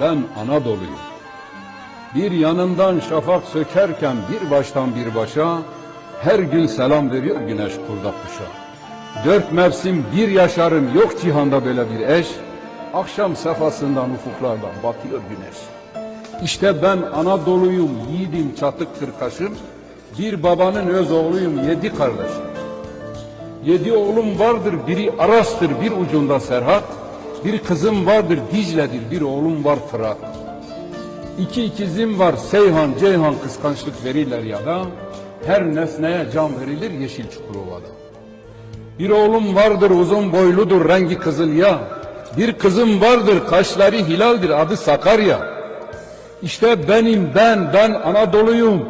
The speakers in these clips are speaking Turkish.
ben Anadolu'yum. Bir yanından şafak sökerken bir baştan bir başa, her gün selam veriyor güneş kurda kuşa. Dört mevsim bir yaşarım yok cihanda böyle bir eş, akşam sefasından ufuklardan batıyor güneş. İşte ben Anadolu'yum, yiğidim çatık kırkaşım, bir babanın öz oğluyum yedi kardeşim. Yedi oğlum vardır, biri Aras'tır, bir ucunda Serhat. Bir kızım vardır, Dicle'dir, bir oğlum var Fırat. İki ikizim var, Seyhan, Ceyhan kıskançlık verirler ya da her nesneye can verilir Yeşil Çukurova'da. Bir oğlum vardır, uzun boyludur, rengi kızıl ya. Bir kızım vardır, kaşları hilaldir, adı Sakarya. İşte benim ben, ben Anadolu'yum.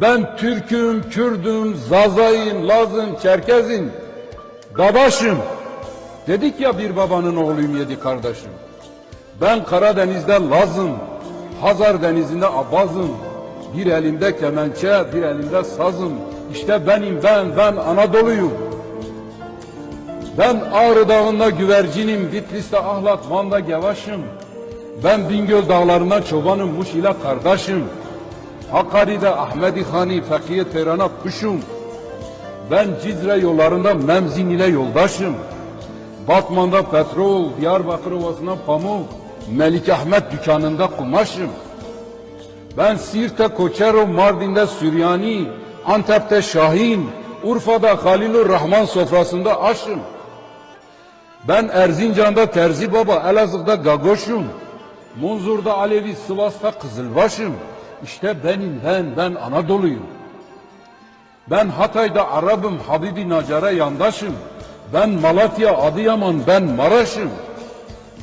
Ben Türk'üm, Kürd'üm, Zazay'ım, Laz'ım, Çerkez'im, Dadaş'ım. Dedik ya bir babanın oğluyum yedi kardeşim. Ben Karadeniz'de Laz'ım, Hazar Denizi'nde Abaz'ım. Bir elimde kemençe, bir elimde sazım. İşte benim ben, ben Anadolu'yum. Ben Ağrı Dağı'nda güvercinim, Bitlis'te Ahlat, Van'da Gevaş'ım. Ben Bingöl Dağları'nda çobanım, Muş ile kardeşim. Hakkari'de Ahmedi Hani, Fekiye Teran'a kuşum. Ben Cizre yollarında Memzin ile yoldaşım. Batman'da petrol, Diyarbakır Ovası'na pamuk, Melik Ahmet dükkanında kumaşım. Ben Siirt'te Koçero, Mardin'de Süryani, Antep'te Şahin, Urfa'da Halilur Rahman sofrasında aşım. Ben Erzincan'da Terzi Baba, Elazığ'da Gagoş'um. Munzur'da Alevi, Sivas'ta Kızılbaş'ım. İşte benim ben, ben Anadolu'yum. Ben Hatay'da Arap'ım, Habibi Nacar'a yandaşım. Ben Malatya, Adıyaman, ben Maraş'ım.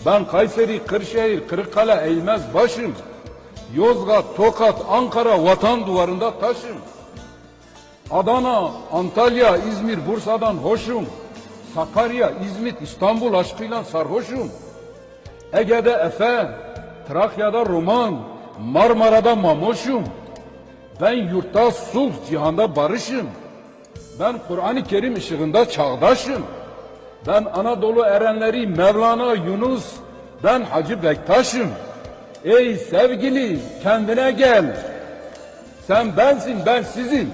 Ben Kayseri, Kırşehir, Kırıkkale, Eğilmez başım. Yozgat, Tokat, Ankara vatan duvarında taşım. Adana, Antalya, İzmir, Bursa'dan hoşum. Sakarya, İzmit, İstanbul aşkıyla sarhoşum. Ege'de Efe, Trakya'da Roman, Marmara'da Mamoşum. Ben yurtta sulh, cihanda barışım. Ben Kur'an-ı Kerim ışığında çağdaşım. Ben Anadolu erenleri Mevlana Yunus, ben Hacı Bektaş'ım. Ey sevgili kendine gel. Sen bensin, ben sizim.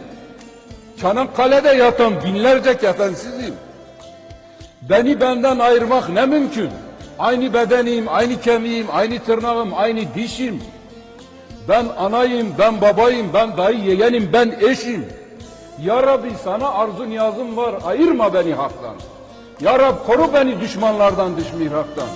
Çanakkale'de yatan binlerce kefensizim. Beni benden ayırmak ne mümkün? Aynı bedenim, aynı kemiğim, aynı tırnağım, aynı dişim. Ben anayım, ben babayım, ben dayı yeğenim, ben eşim. Ya Rabbi sana arzu niyazım var, ayırma beni haktan. Ya Rab koru beni düşmanlardan, dış mihraktan.